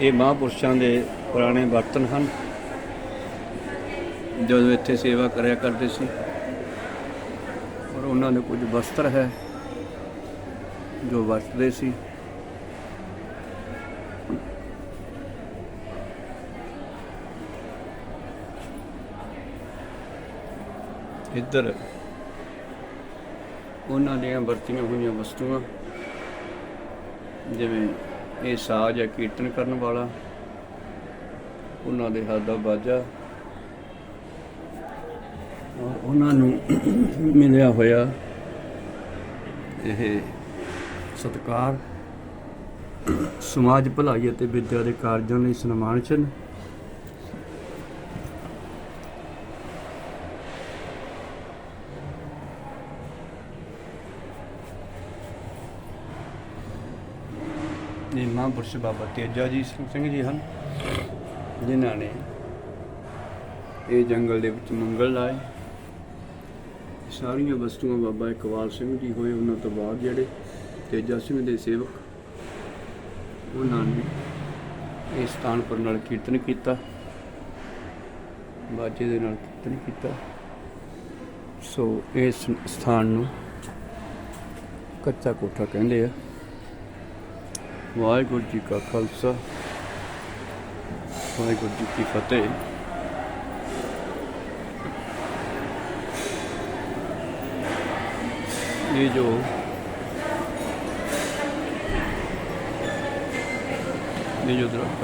ਇਹ ਮਹਾਂਪੁਰਸ਼ਾਂ ਦੇ ਪੁਰਾਣੇ ਬਰਤਨ ਹਨ, ਜਦੋਂ ਇੱਥੇ ਸੇਵਾ ਕਰਿਆ ਕਰਦੇ ਸੀ। ਔਰ ਉਹਨਾਂ ਦੇ ਕੁਝ ਵਸਤਰ ਹੈ, ਜੋ ਵਰਤਦੇ ਸੀ। ਇੱਧਰ ਉਹਨਾਂ ਦੀਆਂ ਵਰਤੀਆਂ ਹੋਈਆਂ ਵਸਤੂਆਂ, ਜਿਵੇਂ ਇਹ ਸਾਜ਼ ਹੈ ਕੀਰਤਨ ਕਰਨ ਵਾਲਾ। ਉਹਨਾਂ ਦੇ ਹੱਥ ਦਾ ਬਾਜਾ। ਉਹਨਾਂ ਨੂੰ ਮਿਲਿਆ ਹੋਇਆ ਇਹ ਸਤਕਾਰ। ਸਮਾਜ ਭਲਾਈ ਅਤੇ ਵਿਦਿਆ ਦੇ ਕਾਰਜਾਂ ਲਈ ਸਨਮਾਨ ਹਨ। ਇਹ ਮਹਾਂਪੁਰਸ਼ ਬਾਬਾ ਤੇਜਾ ਜੀ ਸਿੰਘ ਜੀ ਹਨ, ਜਿਨ੍ਹਾਂ ਨੇ ਇਹ ਜੰਗਲ ਦੇ ਵਿੱਚ ਮੰਗਲ ਲਾਏ। ਸਾਰੀਆਂ ਵਸਤੂਆਂ ਬਾਬਾ ਇਕਬਾਲ ਸਿੰਘ ਜੀ ਹੋਏ, ਉਹਨਾਂ ਤੋਂ ਬਾਅਦ ਜਿਹੜੇ ਤੇਜਾ ਸਿੰਘ ਦੇ ਸੇਵਕ, ਉਹਨਾਂ ਨੇ ਇਸ ਸਥਾਨ ਪਰ ਨਾਲ ਕੀਰਤਨ ਕੀਤਾ, ਬਾਜੇ ਦੇ ਨਾਲ ਕੀਰਤਨ ਕੀਤਾ। ਸੋ ਇਸ ਸਥਾਨ ਨੂੰ ਕੱਚਾ ਕੋਠਾ ਕਹਿੰਦੇ ਆ। ਵਾਹਿਗੁਰੂ ਜੀ ਕਾ ਖਾਲਸਾ ਵਾਹਿਗੁਰੂ ਜੀ ਕੀ ਫਤਿਹ ये जो ये जो दरख्त